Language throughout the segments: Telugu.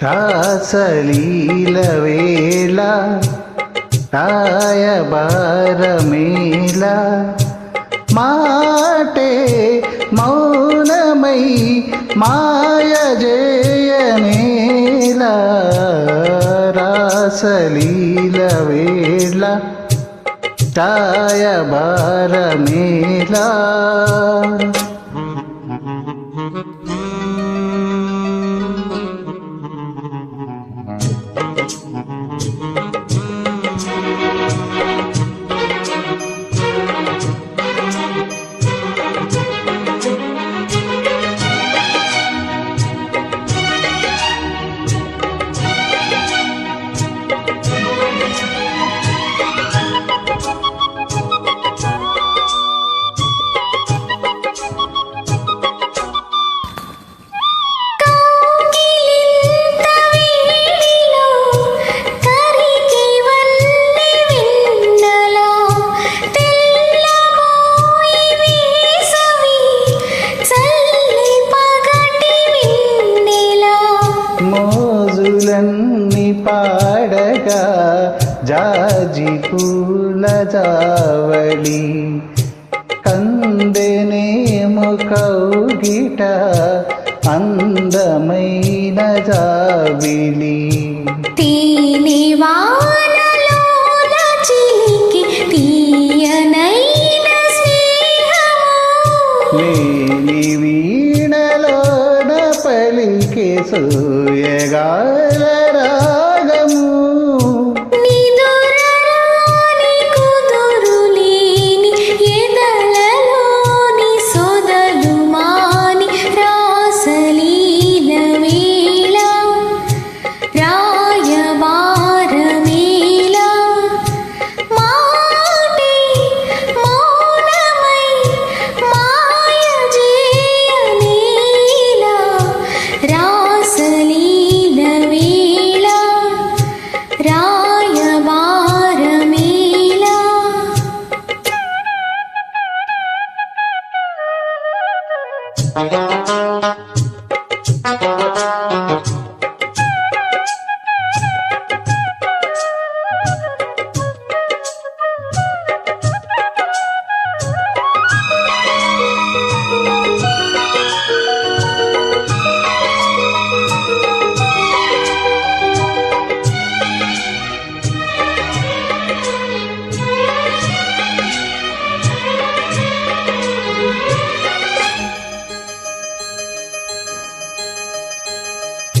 రాసలీల వేళ మాటే మౌనమై మాయ జయనేల రాసలీల వేళ Mm-hmm. పూల జావళి కందెనేము కౌగిట అందమైన స్నేహము. లేని వీణలోన పలికే సూయగాల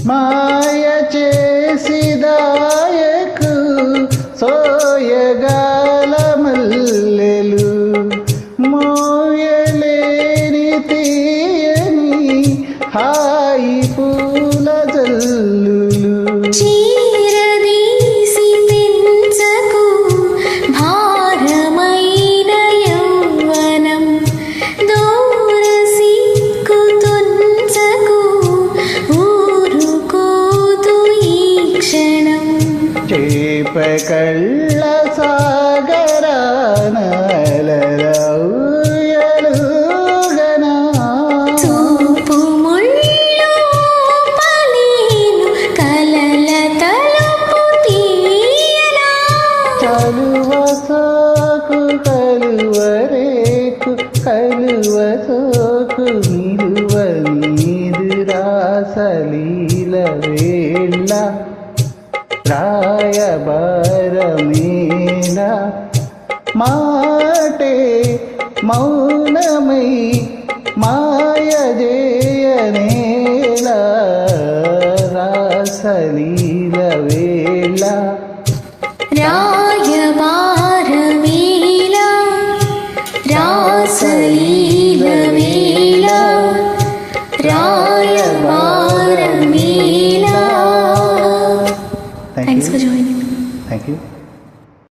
మాయ చేసిదాయకు సోయగాల మల్లెలు మోయలేని తీయని హాయి పూ कृपकल् రాయబారమేళ మాటే మౌనమై మాయ జయనేల రాసలీల వేళ రాయబారమేళ